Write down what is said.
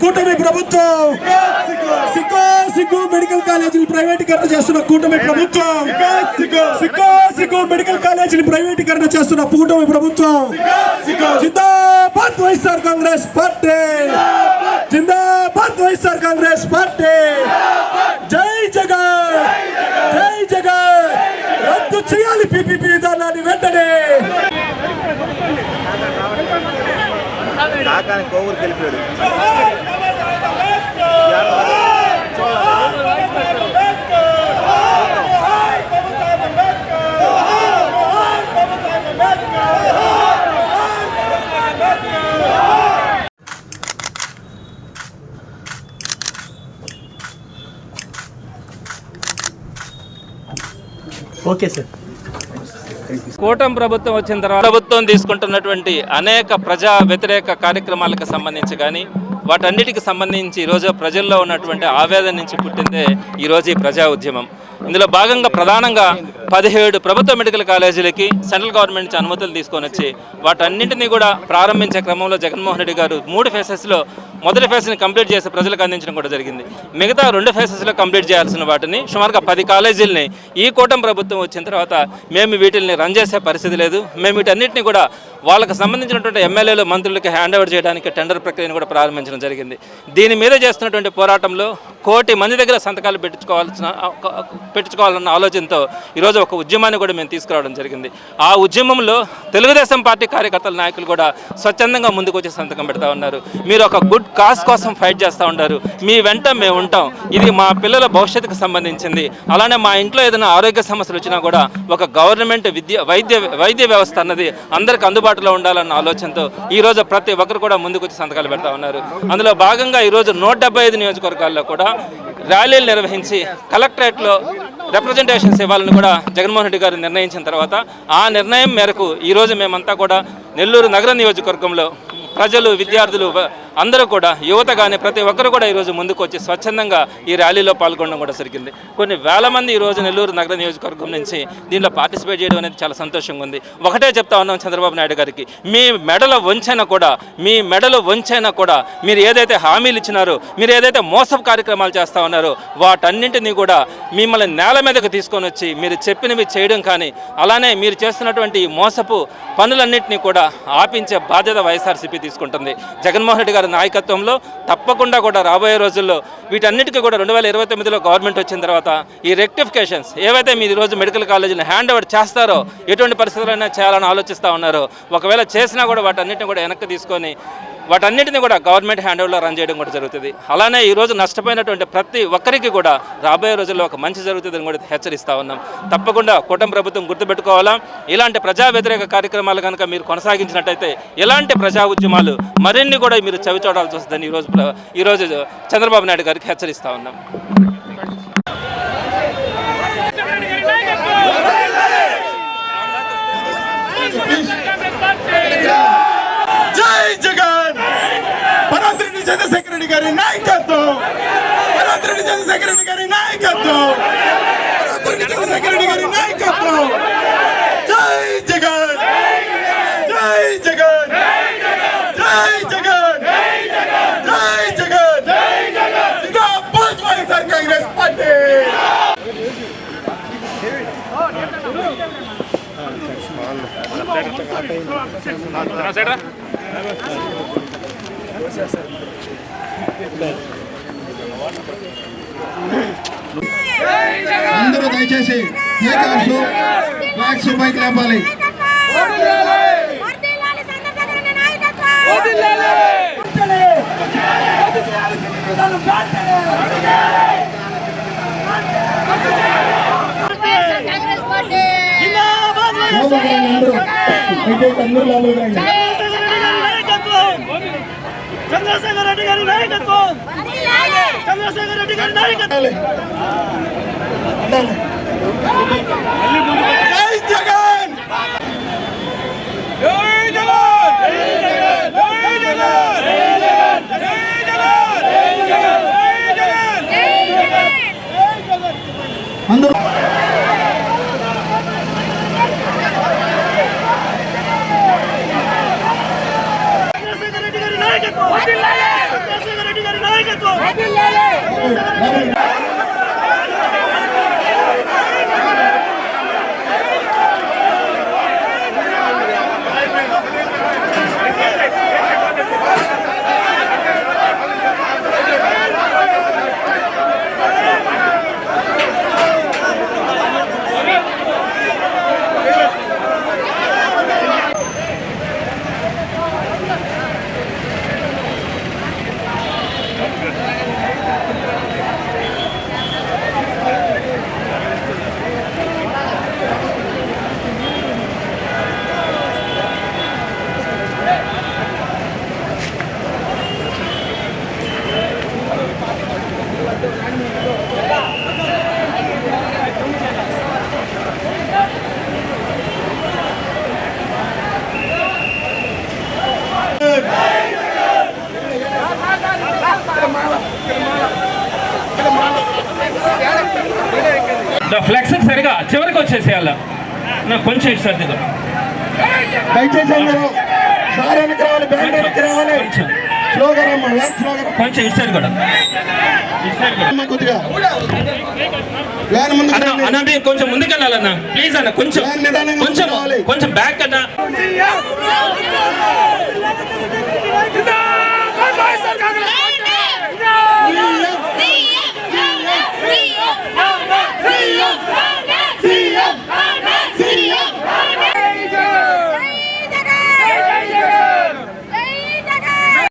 కూటమి ప్రభుత్వం. సిక్కో సిగ్గు మెడికల్ కాలేజీలు ప్రైవేటీకరణ చేస్తున్న కూటమి ప్రభుత్వం. సిక్కో సిగ్గు మెడికల్ కాలేజీలు ప్రైవేటీకరణ చేస్తున్న కూటమి ప్రభుత్వం. జిందాబాద్ వైఎస్ఆర్ కాంగ్రెస్ పార్టీ. జిందాబాద్ వైఎస్ఆర్ కాంగ్రెస్ పార్టీ. జై జగన్. జై జగన్. రద్దు చేయాలి పిపిపి విధానాన్ని వెంటనే. కాకాని కోవూరు గెలిపాడు. Okay sir. కూటమి ప్రభుత్వం వచ్చిన తర్వాత ప్రభుత్వం తీసుకుంటున్నటువంటి అనేక ప్రజా వ్యతిరేక కార్యక్రమాలకు సంబంధించి కానీ వాటన్నిటికి సంబంధించి ఈరోజు ప్రజల్లో ఉన్నటువంటి ఆవేదన నుంచి పుట్టిందే ఈరోజు ఈ ప్రజా ఉద్యమం. ఇందులో భాగంగా ప్రధానంగా పదిహేడు ప్రభుత్వ మెడికల్ కాలేజీలకి సెంట్రల్ గవర్నమెంట్ నుంచి అనుమతులు తీసుకొని వచ్చి వాటన్నింటినీ కూడా ప్రారంభించే క్రమంలో జగన్మోహన్ రెడ్డి గారు మూడు ఫేసెస్లో మొదటి ఫేజ్ని కంప్లీట్ చేసి ప్రజలకు అందించడం కూడా జరిగింది. మిగతా రెండు ఫేసెస్లో కంప్లీట్ చేయాల్సిన వాటిని సుమారుగా పది కాలేజీలని ఈ కూటమి ప్రభుత్వం వచ్చిన తర్వాత మేము వీటిని రన్ చేసే పరిస్థితి లేదు. మేము వీటన్నిటిని కూడా వాళ్ళకి సంబంధించినటువంటి ఎమ్మెల్యేలు మంత్రులకి హ్యాండ్ ఓవర్ చేయడానికి టెండర్ ప్రక్రియను కూడా ప్రారంభించడం జరిగింది. దీని మీద చేస్తున్నటువంటి పోరాటంలో కోటి మంది దగ్గర సంతకాలు పెట్టించుకోవాల్సిన పెట్టించుకోవాలన్న ఆలోచనతో ఈరోజు ఒక ఉద్యమాన్ని కూడా మేము తీసుకురావడం జరిగింది. ఆ ఉద్యమంలో తెలుగుదేశం పార్టీ కార్యకర్తల నాయకులు కూడా స్వచ్ఛందంగా ముందుకు వచ్చి సంతకం పెడతా ఉన్నారు. మీరు ఒక గుడ్ కాస్ కోసం ఫైట్ చేస్తూ ఉంటారు. మీ వెంట మేము ఉంటాం. ఇది మా పిల్లల భవిష్యత్తుకు సంబంధించింది. అలానే మా ఇంట్లో ఏదైనా ఆరోగ్య సమస్యలు వచ్చినా కూడా ఒక గవర్నమెంట్ విద్య వైద్య వైద్య వ్యవస్థ అన్నది అందరికి అందుబాటులో ఉండాలన్న ఆలోచనతో ఈ రోజు ప్రతి ఒక్కరు కూడా ముందుకు వచ్చి సంతకాలు పెడతా ఉన్నారు. అందులో భాగంగా ఈరోజు నూట డెబ్బై ఐదు నియోజకవర్గాల్లో కూడా ర్యాలీలు నిర్వహించి కలెక్టరేట్లో రిప్రజెంటేషన్స్ ఇవ్వాలని కూడా జగన్మోహన్ రెడ్డి గారు నిర్ణయించిన తర్వాత ఆ నిర్ణయం మేరకు ఈరోజు మేమంతా కూడా నెల్లూరు నగర నియోజకవర్గంలో ప్రజలు విద్యార్థులు అందరూ కూడా యువత కానీ ప్రతి ఒక్కరు కూడా ఈరోజు ముందుకు వచ్చి స్వచ్ఛందంగా ఈ ర్యాలీలో పాల్గొనడం కూడా జరిగింది. కొన్ని వేల మంది ఈరోజు నెల్లూరు నగర నియోజకవర్గం నుంచి దీనిలో పార్టిసిపేట్ చేయడం అనేది చాలా సంతోషంగా ఉంది. ఒకటే చెప్తా ఉన్నాం చంద్రబాబు నాయుడు గారికి మీ మెడల వంచైనా కూడా మీ మెడలు వంచైనా కూడా మీరు ఏదైతే హామీలు ఇచ్చినారో మీరు ఏదైతే మోసపు కార్యక్రమాలు చేస్తా ఉన్నారో వాటన్నింటినీ కూడా మిమ్మల్ని నేల మీదకు తీసుకొని వచ్చి మీరు చెప్పినవి చేయడం కానీ అలానే మీరు చేస్తున్నటువంటి ఈ మోసపు పనులన్నింటినీ కూడా ఆపించే బాధ్యత వైఎస్ఆర్సీపీ తీసుకుంటుంది. జగన్మోహన్ రెడ్డి నాయకత్వంలో తప్పకుండా కూడా రాబోయే రోజుల్లో వీటన్నిటికీ కూడా రెండు వేల ఇరవై తొమ్మిదిలో గవర్నమెంట్ వచ్చిన తర్వాత ఈ రెక్టిఫికేషన్స్ ఏవైతే మీరు ఈరోజు మెడికల్ కాలేజీని హ్యాండ్ ఓవర్ చేస్తారో ఎటువంటి పరిస్థితులైనా చేయాలని ఆలోచిస్తూ ఉన్నారో ఒకవేళ చేసినా కూడా వాటన్నిటిని కూడా వెనక్కి తీసుకొని వాటన్నిటిని కూడా గవర్నమెంట్ హ్యాండ్ ఓవర్లో రన్ చేయడం కూడా జరుగుతుంది. అలానే ఈ రోజు నష్టపోయినటువంటి ప్రతి ఒక్కరికి కూడా రాబోయే రోజుల్లో ఒక మంచి జరుగుతుందని కూడా హెచ్చరిస్తూ ఉన్నాం. తప్పకుండా కూటమి ప్రభుత్వం గుర్తుపెట్టుకోవాలా? ఇలాంటి ప్రజా వ్యతిరేక కార్యక్రమాలు కనుక మీరు కొనసాగించినట్టయితే ఇలాంటి ప్రజా ఉద్యమాలు మరిన్ని కూడా మీరు చవి చూడాల్సి వస్తుందని ఈరోజు ఈరోజు చంద్రబాబు నాయుడు గారికి హెచ్చరిస్తూ ఉన్నాం జై జగన్ పరాత్రెడ్డి చంద్రశేఖర రెడ్డి గారి నాయకత్వం. పరాత్రెడ్డి చంద్రశేఖర రెడ్డి గారి నాయకత్వం. పరాత్రెడ్డి చంద్రశేఖర రెడ్డి గారి నాయకత్వం. జై జగన్. జై జగన్. జై జగన్. జై జగన్. జిందాబాద్ వైఎస్ఆర్ కాంగ్రెస్ పార్టీ. అందరూ దయచేసి కేకార్స్ ఫ్లాగ్స్ పైకి లేపాలి. అందరూ అందరూ చంద్రశేఖర్ రెడ్డి గారి నాయకత్వం. చంద్రశేఖర్ రెడ్డి గారి నాయకత్వం! జై జగన్! అందరూ రెడ్డి గారి నాయకత్వం చంద్రశేఖర్ ఫ్లెక్స్ సరిగా చివరికి వచ్చేసేయాల. నాకు కొంచెం ఇటు సార్ రావాలి కొంచెం ఇటు సైడ్ కూడా. అన్న మీరు కొంచెం ముందుకెళ్ళాలన్న ప్లీజ్ అన్న కొంచెం. కొంచెం. కొంచెం బ్యాక్ అన్న.